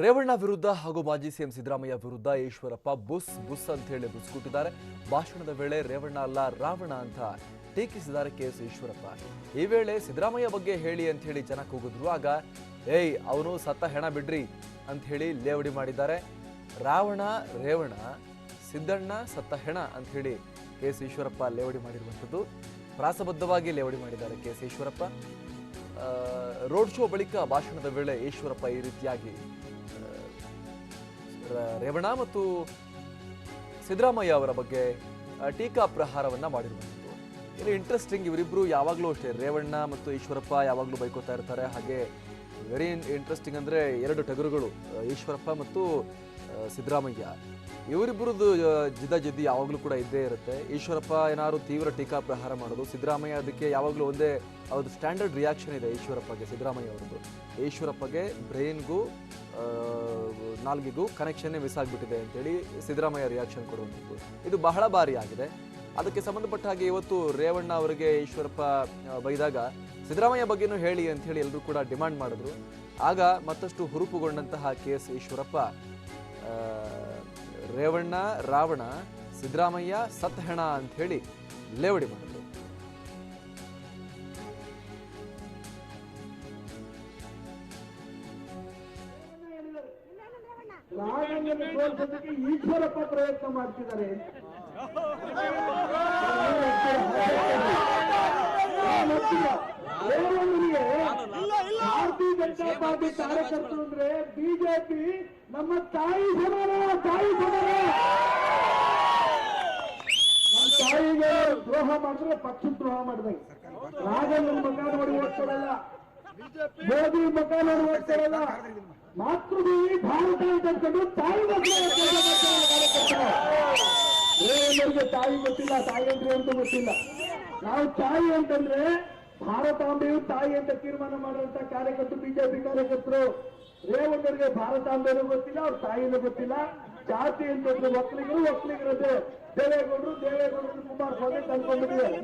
ರೇವಣ್ಣ ವಿರುದ್ಧ ಹಾಗೂ ಮಾಜಿ ಸಿಎಂ ಸಿದ್ದರಾಮಯ್ಯ ವಿರುದ್ಧ ಈಶ್ವರಪ್ಪ ಬುಸ್ ಬುಸ್ ಅಂತ ಹೇಳಿ ಬುಸ್ಕೊಟ್ಟಿದ್ದಾರೆ. ಭಾಷಣದ ವೇಳೆ ರೇವಣ್ಣ ಅಲ್ಲ, ರಾವಣ ಅಂತ ಟೀಕಿಸಿದ್ದಾರೆ ಕೆ ಎಸ್ ಈಶ್ವರಪ್ಪ. ಈ ವೇಳೆ ಸಿದ್ದರಾಮಯ್ಯ ಬಗ್ಗೆ ಹೇಳಿ ಅಂತ ಹೇಳಿ ಜನ ಕೂಗಿದ್ರು. ಆಗ, ಏಯ್, ಅವನು ಸತ್ತ ಹೆಣ ಬಿಡ್ರಿ ಅಂತ ಹೇಳಿ ಲೇವಡಿ ಮಾಡಿದ್ದಾರೆ. ರಾವಣ, ರೇವಣ, ಸಿದ್ದಣ್ಣ ಸತ್ತ ಹೆಣ ಅಂತ ಹೇಳಿ ಕೆ ಎಸ್ ಈಶ್ವರಪ್ಪ ಲೇವಡಿ ಮಾಡಿರುವಂಥದ್ದು. ಪ್ರಾಸಬದ್ಧವಾಗಿ ಲೇವಡಿ ಮಾಡಿದ್ದಾರೆ K S Eshwarappa. Road show ಬಳಿಕ ಭಾಷಣದ ವೇಳೆ ಈಶ್ವರಪ್ಪ ಈ ರೀತಿಯಾಗಿ ರೇವಣ ಮತ್ತು ಸಿದ್ದರಾಮಯ್ಯ ಅವರ ಬಗ್ಗೆ ಟೀಕಾ ಪ್ರಹಾರವನ್ನ ಮಾಡಿರುವಂಥದ್ದು ಇಲ್ಲಿ ಇಂಟ್ರೆಸ್ಟಿಂಗ್ ಇವರಿಬ್ರು ಯಾವಾಗಲೂ ಅಷ್ಟೇ, ರೇವಣ್ಣ ಮತ್ತು ಈಶ್ವರಪ್ಪ ಯಾವಾಗಲೂ ಬೈಕೋತಾ ಇರ್ತಾರೆ. ಹಾಗೆ ವೆರಿ ಇಂಟ್ರೆಸ್ಟಿಂಗ್ ಅಂದರೆ ಎರಡು ಟಗರುಗಳು ಈಶ್ವರಪ್ಪ ಮತ್ತು ಸಿದ್ದರಾಮಯ್ಯ. ಇವರಿಬ್ಬರದ್ದು ಜಿದ್ದಾಜಿದ್ದಿ ಯಾವಾಗಲೂ ಕೂಡ ಇದ್ದೇ ಇರುತ್ತೆ. ಈಶ್ವರಪ್ಪ ಏನಾದ್ರು ತೀವ್ರ ಟೀಕಾ ಪ್ರಹಾರ ಮಾಡೋದು, ಸಿದ್ದರಾಮಯ್ಯ ಅದಕ್ಕೆ ಯಾವಾಗಲೂ ಒಂದೇ ಅವ್ರದ್ದು ಸ್ಟ್ಯಾಂಡರ್ಡ್ ರಿಯಾಕ್ಷನ್ ಇದೆ ಈಶ್ವರಪ್ಪಗೆ, ಸಿದ್ದರಾಮಯ್ಯ ಅವರದ್ದು. ಈಶ್ವರಪ್ಪಗೆ ಬ್ರೈನ್ಗೂ ನಾಲ್ಗಿಗೂ ಕನೆಕ್ಷನ್ನೇ ಮಿಸ್ ಆಗಿಬಿಟ್ಟಿದೆ ಅಂತೇಳಿ ಸಿದ್ದರಾಮಯ್ಯ ರಿಯಾಕ್ಷನ್ ಕೊಡುವಂಥದ್ದು. ಇದು ಬಹಳ ಬಾರಿ ಆಗಿದೆ. ಅದಕ್ಕೆ ಸಂಬಂಧಪಟ್ಟ ಹಾಗೆ ಇವತ್ತು ರೇವಣ್ಣ ಅವರಿಗೆ ಈಶ್ವರಪ್ಪ ಬೈದಾಗ ಸಿದ್ದರಾಮಯ್ಯ ಬಗ್ಗೆನೂ ಹೇಳಿ ಅಂತ ಹೇಳಿ ಎಲ್ಲರೂ ಕೂಡ ಡಿಮಾಂಡ್ ಮಾಡಿದ್ರು. ಆಗ ಮತ್ತಷ್ಟು ಹುರುಪುಗೊಂಡಂತಹ ಕೆ ಎಸ್ ಈಶ್ವರಪ್ಪ ರೇವಣ್ಣ ರಾವಣ ಸಿದ್ದರಾಮಯ್ಯ ಸತ್ ಹೆಣ ಅಂತ ಹೇಳಿ ಲೇವಡಿ ಮಾಡಿದ್ರು. ಈಶ್ವರಪ್ಪ ಪ್ರಯತ್ನ ಮಾಡ್ತಿದ್ದಾರೆ. ಜನತಾ ಪಾರ್ಟಿ ಕಾರ್ಯಕರ್ತರು ಅಂದ್ರೆ ಬಿಜೆಪಿ ನಮ್ಮ ತಾಯಿ ಸಮಾನ ತಾಯಿ ಸಮಾನ ನಮ್ಮ ತಾಯಿಗೆ ದ್ರೋಹ ಮಾಡಿದ್ರೆ ಪಕ್ಷ ದ್ರೋಹ ಮಾಡಿದಾಗ. ನಮ್ಮ ಮಗ ನೋಡಿ ಓದ್ತಾರಲ್ಲ ಮೋದಿ ಮಗ ನೋಡಿ ಓದ್ತಾರಲ್ಲ ಮಾತೃಭೂಮಿ ಭಾರತ ಅಂತ ಅಂದ್ಕೊಂಡು ತಾಯಿ ರೇವಣ್ಣರಿಗೆ ತಾಯಿ ಗೊತ್ತಿಲ್ಲ ತಾಯಿ ಅಂದ್ರೆ ಅಂತ ಗೊತ್ತಿಲ್ಲ. ನಾವು ತಾಯಿ ಅಂತಂದ್ರೆ ಭಾರತಾಂಬೆಯು ತಾಯಿ ಅಂತ ತೀರ್ಮಾನ ಮಾಡುವಂತ ಕಾರ್ಯಕರ್ತರು, ಬಿಜೆಪಿ ಕಾರ್ಯಕರ್ತರು. ರೇವಣ್ಣರಿಗೆ ಭಾರತಾಂಬೆನೂ ಗೊತ್ತಿಲ್ಲ, ಅವ್ರ ತಾಯಿನೂ ಗೊತ್ತಿಲ್ಲ. ಜಾತಿ ಅಂತಂದ್ರೆ ಒಕ್ಕಲಿಗರು, ಒಕ್ಕಲಿಗರದ್ದು. ದೇವೇಗೌಡರು ದೇವೇಗೌಡರು ಕುಮಾರಸ್ವಾಮಿ ತಂದ್ಕೊಂಡ್ಬಿಟ್ಟಿದ್ದಾರೆ